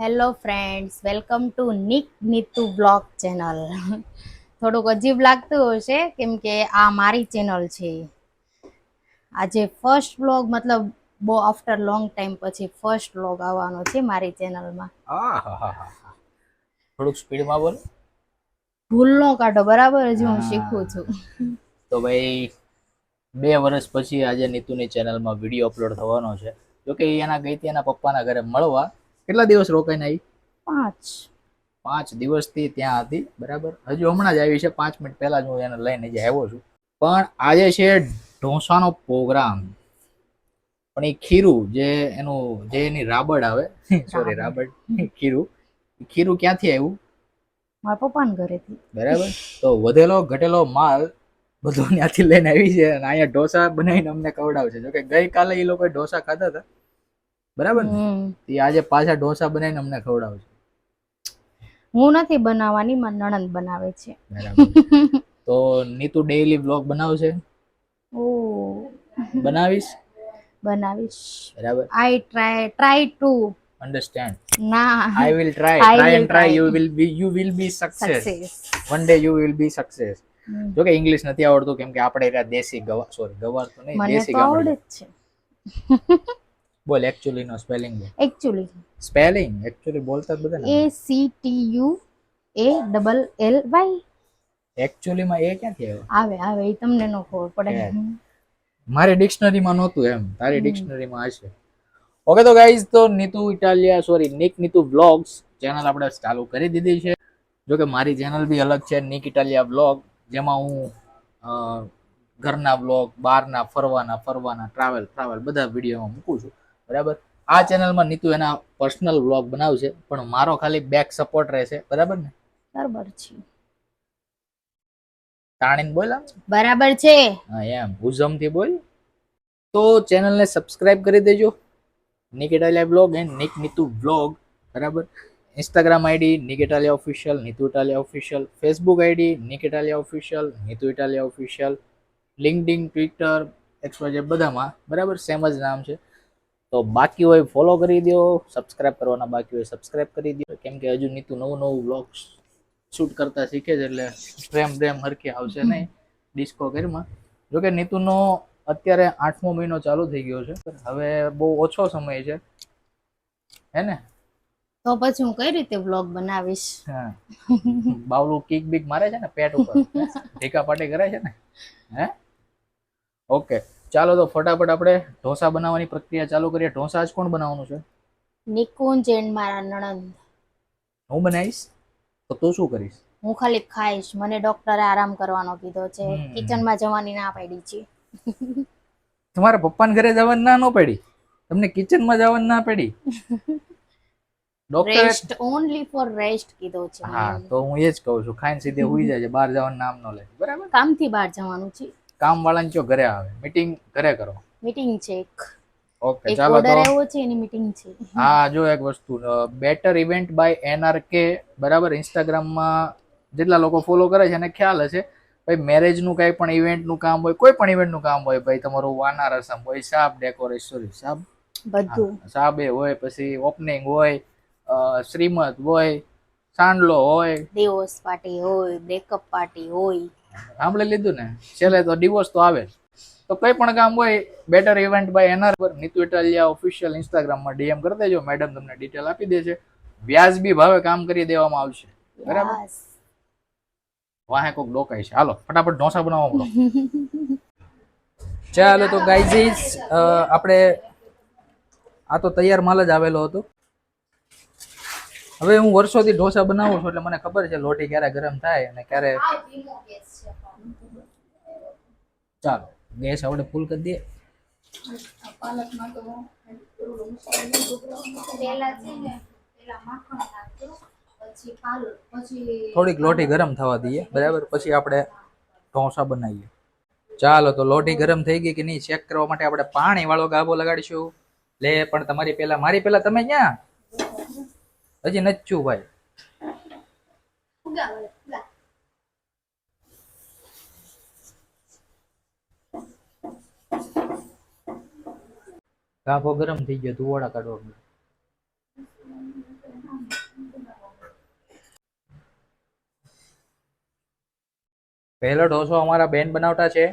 Hello friends welcome to Nik Neetu blog channel થોડુંક અજીબ લાગતું હશે કેમ કે આ મારી ચેનલ છે. આજે ફર્સ્ટ બ્લોગ મતલબ બહુ આફ્ટર લોંગ ટાઈમ પછી ફર્સ્ટ બ્લોગ આવવાનો છે મારી ચેનલમાં થોડુંક સ્પીડમાં બોલ. ભૂલ નો કાઢો બરાબર? હજી હું શીખું છું. તો ભાઈ બે વર્ષ પછી આજે નીતુની ચેનલમાં વીડિયો અપલોડ થવાનો છે. જોકે એના ગઈ એના પપ્પાના ઘરે મળવા. કેટલા દિવસ રોકાઈને આવી? પાંચ. પાંચ દિવસથી ત્યાં હતી બરાબર? હજુ હમણાં જ આવી છે પાંચ મિનિટ પહેલા જ હું એને લઈને જે આવ્યો છું. પણ આજે છે ઢોસાનો પ્રોગ્રામ. પણ એ ખીરું જે એનું જે એની રાબડ આવે સોરી રાબડ. ખીરું ખીરું ક્યાંથી આવ્યું? મારા પપ્પાના ઘરેથી. બરાબર? તો વધેલો ઘટેલો માલ બધો ત્યાંથી લઈને આવી છે અને અહીંયા ઢોસા બનાવીને અમને ખવડાવશે જોકે ગઈકાલે એ લોકો ઢોસા ખાધા હતા. બરાબર ને? તે આજે પાછા ઢોસા બનાવીને અમને ખવડાવજો હું નથી બનાવવાની મારી નણંદ બનાવે છે. તો નીતુ ડેઈલી બ્લોગ બનાવશે? ઓ. બનાવીશ? બનાવીશ. બરાબર. I try try to understand ના. I will try I try will try try. You will be you will be success success one day you will be success જોકે ઇંગ્લિશ નથી આવડતું કેમ કે આપણે દેશી ગવા સોરી ગવાર તો નહીં દેશી આવડે છે. બોલ એકચ્યુઅલી નો સ્પેલિંગ બોલ. એકચ્યુઅલી સ્પેલિંગ એકચ્યુઅલી બોલતા બધા A C T U A double L Y actually માં એ ક્યાંથી આવ્યો? આવે આવે એ તમને નો ખબર પડે. મારી ડિક્શનરીમાં નહોતું એમ. તારી ડિક્શનરીમાં હશે. ઓકે તો ગાઈઝ તો Neetu Italia sorry Nik Neetu vlogs. Channel આપણે ચાલુ કરી દીધી છે. જો કે મારી ચેનલ બી અલગ છે નિક ઇટાલિયા વ્લોગ જેમાં હું ઘરના વ્લોગ બહારના ફરવાના ફરવાના ટ્રાવેલ ટ્રાવેલ બધા વિડીયોમાં મૂકું છું. બરાબર? આ ચેનલમાં નીતુ એના પર્સનલ વ્લોગ બનાવશે પણ મારો ખાલી બેક સપોર્ટ રહેશે બરાબર ને? બરાબર છે. તાણીને બોલા બરાબર છે. હા એમ. ઉઝમથી બોલ. તો ચેનલને સબસ્ક્રાઇબ કરી દેજો. Nikitalia blog and Nik Neetu blog બરાબર? Instagram ID Nikitalia official Neetu Italia official Facebook ID Nikitalia official Neetu Italia official LinkedIn Twitter XY બધામાં બરાબર? સેમ જ નામ છે. તો બાકી હોય ફોલો કરી દો સબસ્ક્રાઇબ કરવાના બાકી હોય સબસ્ક્રાઇબ કરી દો. કેમ કે હજુ નીતુ નવું નવું બ્લોગ્સ શૂટ કરતા શીખે છે એટલે પ્રેમ પ્રેમ હરખી આવશે નહીં. ડિસ્કો કરીમાં જોકે નીતુનો અત્યારે આઠમો મહિનો ચાલુ થઈ ગયો છે. હવે બહુ ઓછો સમય છે. હે ને? તો પછી હું કઈ રીતે વ્લોગ બનાવીશ? હા. બાવલું કિક બીક મારે છે ને પેટ ઉપર. ઢીકા પાટી કરે છે ને? હે? ઓકે ચાલો તો ફટાફટ આપણે ઢોસા બનાવવાની પ્રક્રિયા ચાલુ કરીએ. ઢોસા આજ કોણ બનાવવાનું છે? નિકુંજ એન્ડ મારા નણંદ. હું બનાવીશ? તો તું શું કરીશ? હું ખાલી ખાઈશ. મને ડોક્ટરે આરામ કરવાનો કીધો છે. કિચનમાં જવાની ના પાડી છે. તમારા પપ્પાને ઘરે જવાની ના ન પડી? તમને કિચનમાં જવાની ના પડી? ડોક્ટરે ઓનલી ફોર રેસ્ટ કીધો છે હા તો હું એ જ કહું છું. ખાઈને સીધે હુઈ જાય છે. બહાર જવાનું નામ ન લે. બરાબર? કામથી બહાર જવાનું છે. કામ વાળાને કયો ઘરે આવે? મીટિંગ ઘરે કરો. મીટિંગ છે એક. ઓકે ચાલો તો. એવો છે એની મીટિંગ છે. હા જો એક વસ્તુ. બેટર ઇવેન્ટ બાય એનઆરકે બરાબર? ઇન્સ્ટાગ્રામમાં જેટલા લોકો ફોલો કરે છે એને ખ્યાલ હશે. ભાઈ મેરેજનું કઈ પણ ઇવેન્ટનું કામ હોય કોઈ પણ ઇવેન્ટનું કામ હોય ભાઈ તમારું વાના રસમ હોય સાબ ડેકોરેશન સોરી સાબ? બધું. સાબે હોય પછી ઓપનિંગ હોય અ, શ્રીમદ હોય સાંડલો હોય. દિવસ પાર્ટી હોય બ્રેકઅપ પાર્ટી હોય. સાંભળી લીધું ને? છેલ્લે તો ડિવોર્સ તો આવે જ. તો કઈ પણ કામ હોય બેટર ઇવેન્ટ બાય એનઆર પર નીતુ ઇટાલિયા ઓફિશિયલ ઇન્સ્ટાગ્રામમાં ડીએમ કરી દેજો. મેડમ તમને ડિટેલ આપી દેશે. વ્યાજબી ભાવે કામ કરી દેવામાં આવશે. બરાબર? વાહે કોક ડોકાય છે. હાલો ફટાફટ ઢોસા બનાવવા બોલો. ચાલો તો ગાઈઝીસ આપણે આ તો તૈયાર માલ જ આવેલો હતો. હવે હું વર્ષોથી ઢોસા બનાવું છું એટલે મને ખબર છે લોટી ક્યારે ગરમ થાય અને ક્યારે ચાલો, ગેસ આપણે ફૂલ કરી દઈએ. થોડીક લોટી ગરમ થવા દઈએ, બરાબર? પછી આપણે ઢોસા બનાવીએ. ચાલો, તો લોટી ગરમ થઈ ગઈ કે નહીં ચેક કરવા માટે આપણે પાણી વાળો ગાબો લગાડીશું. લે, પણ તમારી પહેલા, મારી પહેલા તમે ક્યાં? હજી નચ્યું ભાઈ કાફો ગરમ થઈ ગયો, ધુવાડા કાઢવા પડે પહેલો ઢોસો અમારા બેન બનાવતા છે.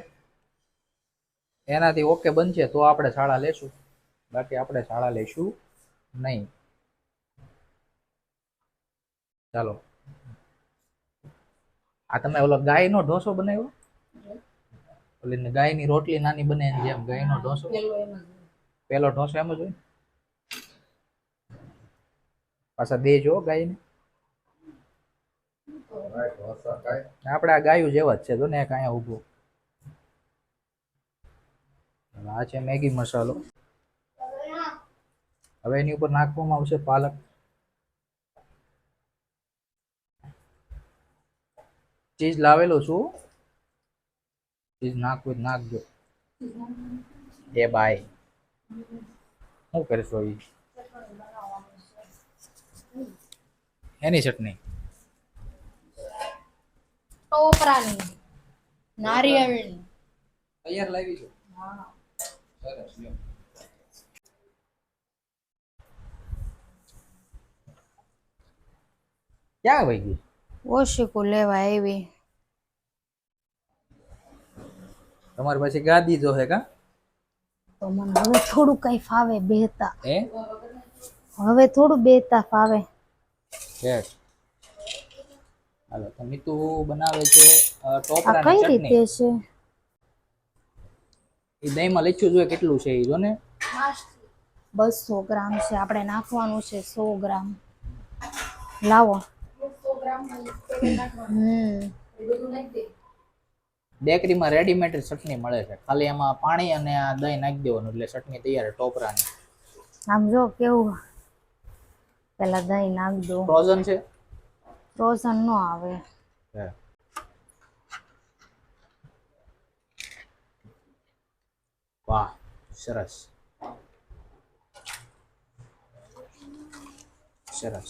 એનાથી ઓકે બનશે તો આપણે શાળા લેશું. બાકી આપણે શાળા લેશું નહીં. ચાલો. આ તમે ઓલો ગાયનો ઢોસો બનાવ્યો? ઓલી ગાયની રોટલી નાની બને જેમ ગાયનો ઢોસો. પેલો ઢોસો એમ જ હોય. પાછા જો ગાયને. આપણે આ ગાયું જેવા જ છે, જો ને કાંઈ ઊભું. આ છે મેગી મસાલો. હવે એની ઉપર નાખવામાં આવશે પાલક. ચીઝ લાવેલો છું. ચીઝ નાખવું નાખજો. એ બાય. શું કરશો ઈ એની ચટણી. ટોપરાની. નારિયેળની. તૈયાર લાવી છો. સરસ ક્યાં વહી ગઈ? ઓશિકું લેવા આવી. તમારી પાસે ગાદી જો હે કા? તો મને હવે થોડું કઈ ફાવે બેહતા. એ હવે થોડું બેહતા ફાવે. હાલો તો નીતુ બનાવે છે ટોપરાની ચટણી. કઈ રીતે છે? એ દહીંમાં લીચું જોઈએ કેટલું છે એ જો ને? બસો ગ્રામ છે આપણે નાખવાનું છે સો ગ્રામ. લાવો. હમ. બેકરીમાં રેડીમેડ ચટણી મળે છે. ખાલી એમાં પાણી અને આ દહીં નાખી દેવાનું એટલે ચટણી તૈયાર ટોપરાની. આમ જો કેવું પેલા દહીં નાખ દો. ફ્રોઝન છે? ફ્રોઝન નો આવે. વાહ સરસ. સરસ.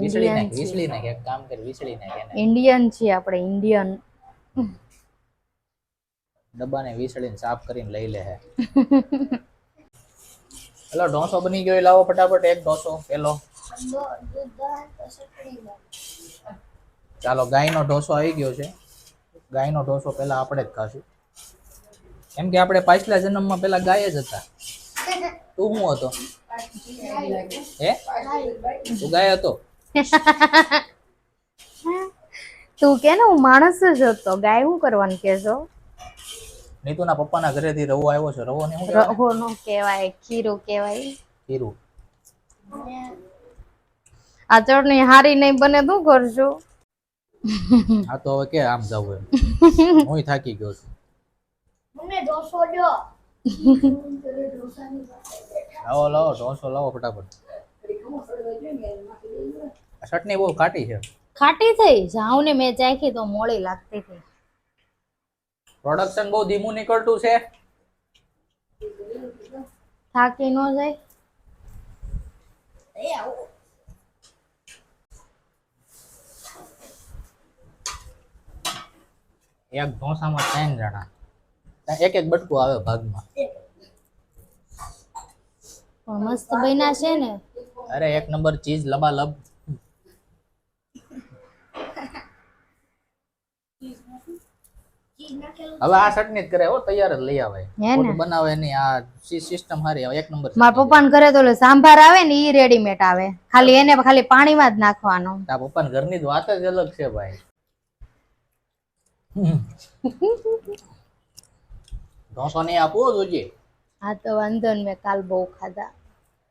વીસળી નાખ વીસળી નાખ એક કામ કર વીસળી નાખ ઇન્ડિયન છીએ આપણે ઇન્ડિયન ડબ્બાને વીસળીને સાફ કરીને લઈ લે હે. હેલો, ઢોસો બની ગયો લાવો ફટાફટ, એક ઢોસો, પેલો. ચાલો, ગાયનો ઢોસો આવી ગયો છે. ગાયનો ઢોસો પહેલા આપણે જ ખાશું. કેમ કે આપણે પાછલા જન્મમાં પહેલા ગાય જ હતા. તું શું હતો? હે? તું ગાય હતો? તું કે ને, હું માણસ જ હતો. ગાય શું કરવાનું કેજો નીતુના પપ્પાના ઘરેથી રવો આવ્યો છે. રવો ને શું કહેવાય? નો કહેવાય ખીરું કહેવાય. ખીરું. આ ચટણી હારી નહીં બને તું કરજો. આ તો હવે કે આમ જવું એમ. હું થાકી ગયો છું. લાવો લાવો ઢોસો લાવો ફટાફટ. ચટણી બહુ ખાટી છે. ખાટી થઈ. જાઉં ને મેં ચાખી તો મોળી લાગતી હતી. પ્રોડક્શન બહુ ધીમું નીકળતું છે. થાકી ન જાય. એક ઢોસામાં ત્રણ જણા. એક એક બટકું આવે ભાગમાં. મસ્ત બન્યા છે ને. અરે એક નંબર ચીઝ લબાલબ. હવે આ ચટણી જ કરે. હો તૈયાર જ લઈ આવે. હે? ખોટું બનાવે નહીં. આ સિસ્ટમ હારી આવે. એક નંબર મારા પપ્પાના ઘરે તો સાંભાર આવે ને ઈ રેડીમેડ આવે. ખાલી એને ખાલી પાણીમાં જ નાખવાનો. તારા પપ્પાના ઘરની જ વાત જ અલગ છે ભાઈ. ઢોસો નહીં આપવો જોજે. હા તો વાંધો ને મેં કાલ બહુ ખાધા.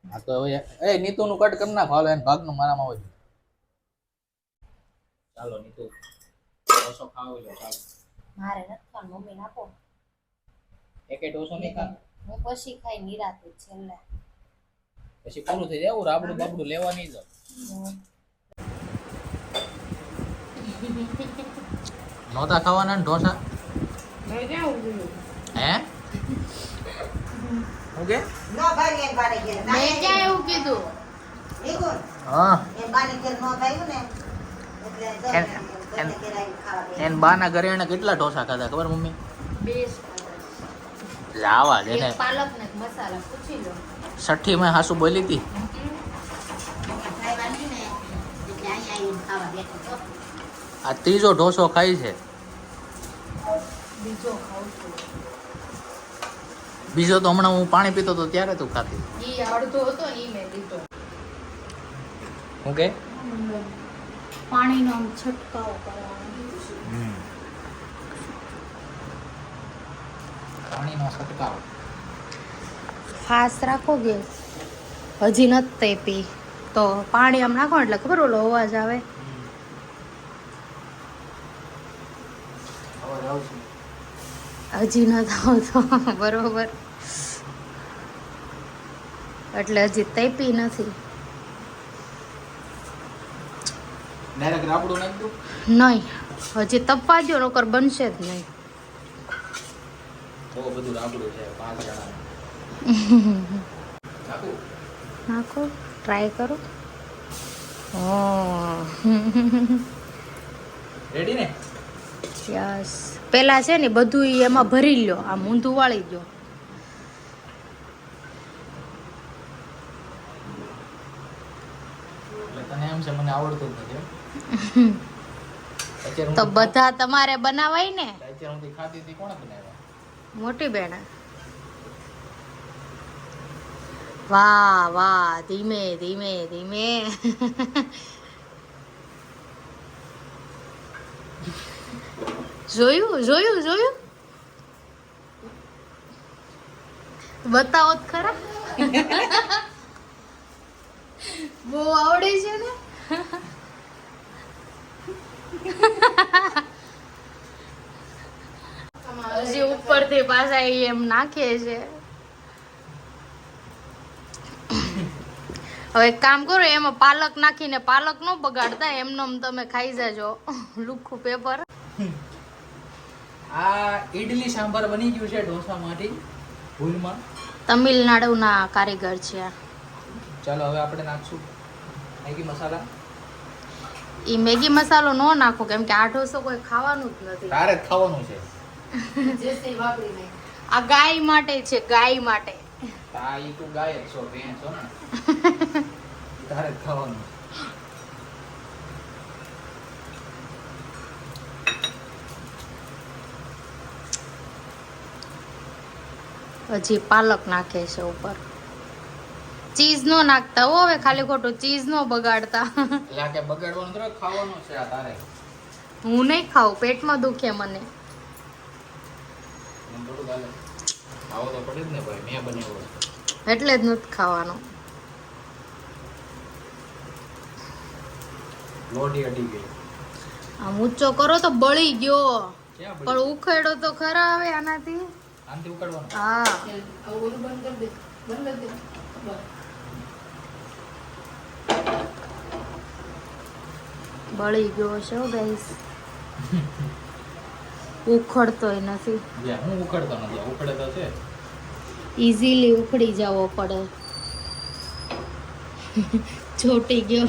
આ તો હવે એ નીતુનું કટ કરી નાખો. હાલો એને ભાગનું મારામાં હોય. ચાલો નીતુ. ઢોસો ખાવો ચાલો મારે નથી ખાવાનું મમ્મી નાખો. એકે ડોસો નહીં ખા હું પછી ખાઈ નિરાતે છેલ્લે. પછી પૂરું થઈ જાય? એવું રાબડું બાબડું લેવા નહીં જાવ. નહોતા ખાવાના ને ઢોસા? હે? હું કે? નો ભાઈ એમ બારે કે મેં ક્યાં એવું કીધું. હા. એમ બારે કે નો થયું ને. એટલે એન- બાના ઘરે એને કેટલા ઢોસા ખાધા ખબર મમ્મી? બે લાવા દે ને પાલક ને મસાલા પૂછી લો. છઠ્ઠી મેં હાસુ બોલી હતી. આ ત્રીજો ઢોસો ખાય છે. બીજો તો હમણાં હું પાણી પીતો તો ત્યારે તું ખાતી. હું કે? પાણીનો આમ છંટકાવ કરવાનો. પાણીનો છંટકાવ. રાખો ગેસ હજી નથી તેપી તો પાણી આમ નાખો એટલે ખબર ઓલો અવાજ આવે? હજી ન આવતો બરોબર. એટલે હજી તૈપી નથી. ડાયરેક્ટ રાબડું નાખી નહીં. હજી તપવા દો નકર બનશે જ નહીં. તો બધું રાબડું છે પાંચ જણા. નાખું. ટ્રાય કરો. ઓ રેડી ને? યસ પેલા છે ને બધું એમાં ભરી લ્યો આમ ઊંધું વાળી દો. તને એમ છે મને આવડતું નથી તો બધા તમારે બનાવાય ને? અત્યારે હું ખાતી હતી કોણે બનાવ્યા? મોટી બેન. વાહ વાહ ધીમે ધીમે ધીમે. જોયું જોયું જોયું? બતાવો ખરા. બહુ આવડે છે ને? હજી ઉપરથી પાછા એમ નાખે છે. હવે કામ કરો એમાં પાલક નાખીને પાલક નો બગાડતા એમનો એમ તમે ખાઈ જાજો. લુખું પેપર આ ઈડલી સાંભાર બની ગયું છે ઢોસામાંથી ભૂલમાં. તમિલનાડુના કારીગર છે ચાલો હવે આપણે નાખશું. મેગી મસાલા. ઈ મેગી મસાલો નો નાખો કેમ કે આ ઢોસો કોઈ ખાવાનું જ નથી. તારે ખાવાનું છે. આ ગાય માટે છે ગાય માટે. આ ઈ તું ગાય જ છો બેન છો ને. તારે ખાવાનું. હજી પાલક નાખે છે ઉપર. ચીઝ નો નાખતા હો હવે ખાલી ખોટું ચીઝ નો બગાડતા. એટલે કે બગાડવાનું તો ખાવાનું છે આ તારે. હું નહીં ખાઉં પેટમાં દુખે મને. એમ થોડું ચાલે. ખાવો તો પડે જ ને ભાઈ મેં બનાવ્યો એટલે જ નથી ખાવાનું. અડી ગઈ. ઊંચો કરો તો બળી ગયો. પણ ઉખેડો તો ખરા આવે આનાથી. આનથી ઉકાળવાનું? હા. બળી ગયો છે ગાઈસ ઉખડતોય નથી. હું ઉખડતો નથી ઉખડે તો છે. ઇઝીલી ઉખડી જવો પડે. છોટી ગયો.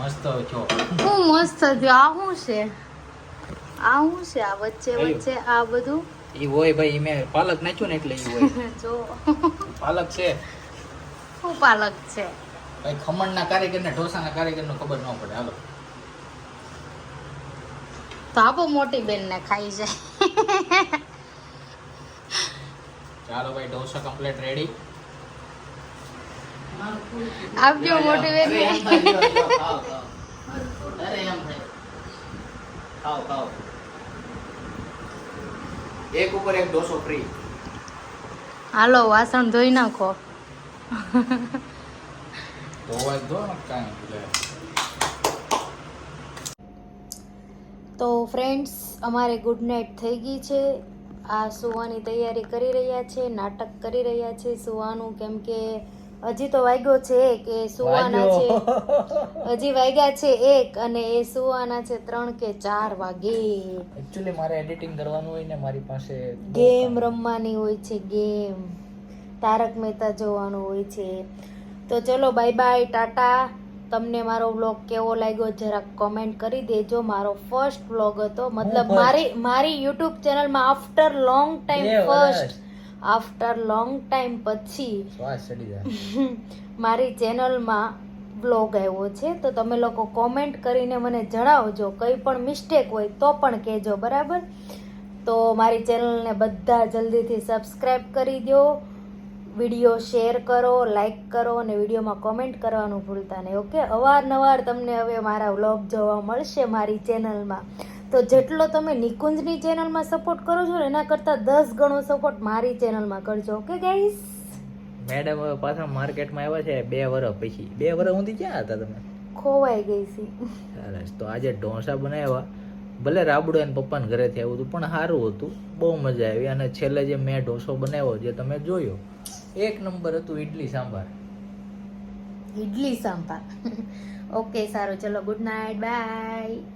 મસ્ત છો. હું મસ્ત થયું આ શું છે? આ શું છે? આ વચ્ચે વચ્ચે આ બધું ઈ હોય ભાઈ મેં પાલક નાખ્યું ને એટલે ઈ હોય જો પાલક છે શું પાલક છે ભાઈ ખમણના કારીગરને ઢોસાના કારીગરનો ખબર ન પડે હાલો તો આપો મોટી બેન ને ખાઈ જાય ચાલો ભાઈ ઢોસા કમ્પ્લીટ રેડી આપજો મોટી બેન ને એક ઉપર એક ડોસો ફ્રી હાલો વાસણ ધોઈ નાખો. તો ફ્રેન્ડ્સ અમારે ગુડ નાઇટ થઈ ગઈ છે. આ સુવાની તૈયારી કરી રહ્યા છે નાટક કરી રહ્યા છે. સુવાનું કેમ કે હજી તો વાગ્યો છે કે સુવાના છે. હજી વાગ્યા છે એક અને એ સુવાના છે ત્રણ કે ચાર વાગે. એકચ્યુઅલી મારે એડિટિંગ કરવાનું હોય ને મારી પાસે ગેમ રમવાની હોય છે ગેમ. તારક મહેતા જોવાનું હોય છે. તો ચલો બાય બાય ટાટા. તમને મારો વ્લોગ કેવો લાગ્યો જરાક કોમેન્ટ કરી દેજો. મારો ફર્સ્ટ વ્લોગ હતો. મતલબ મારી મારી યુટ્યુબ ચેનલમાં after long time first. After long time પછી મારી ચેનલમાં બ્લોગ આવ્યો છે તો તમે લોકો કોમેન્ટ કરીને મને જણાવજો. કંઈ પણ મિસ્ટેક હોય તો પણ કહેજો બરાબર? તો મારી ચેનલને બધા જલ્દીથી સબસ્ક્રાઈબ કરી દો વીડિયો શેર કરો લાઈક કરો અને વિડીયોમાં કોમેન્ટ કરવાનું ભૂલતા નહીં ઓકે અવારનવાર તમને હવે મારા વ્લોગ જોવા મળશે મારી ચેનલમાં. તો જેટલો તમે નિકુંજની ચેનલમાં સપોર્ટ કરો છો ને એના કરતાં દસ ગણો સપોર્ટ મારી ચેનલમાં કરજો ઓકે ગાઈસ મેડમ હવે પાછા માર્કેટમાં આવ્યા છે બે વર્ષ પછી. બે વર્ષ સુધી ક્યાં હતા તમે? ખોવાઈ ગઈ છે. સરસ. તો આજે ઢોસા બનાવ્યા. ભલે રાબડો એને પપ્પાને ઘરેથી આવ્યું હતું પણ સારું હતું. બહુ મજા આવી. અને છેલ્લે જે મેં ઢોસો બનાવ્યો જે તમે જોયો એક નંબર હતું ઇડલી સાંભાર. ઇડલી સાંભાર. ઓકે સારું. ચલો good night bye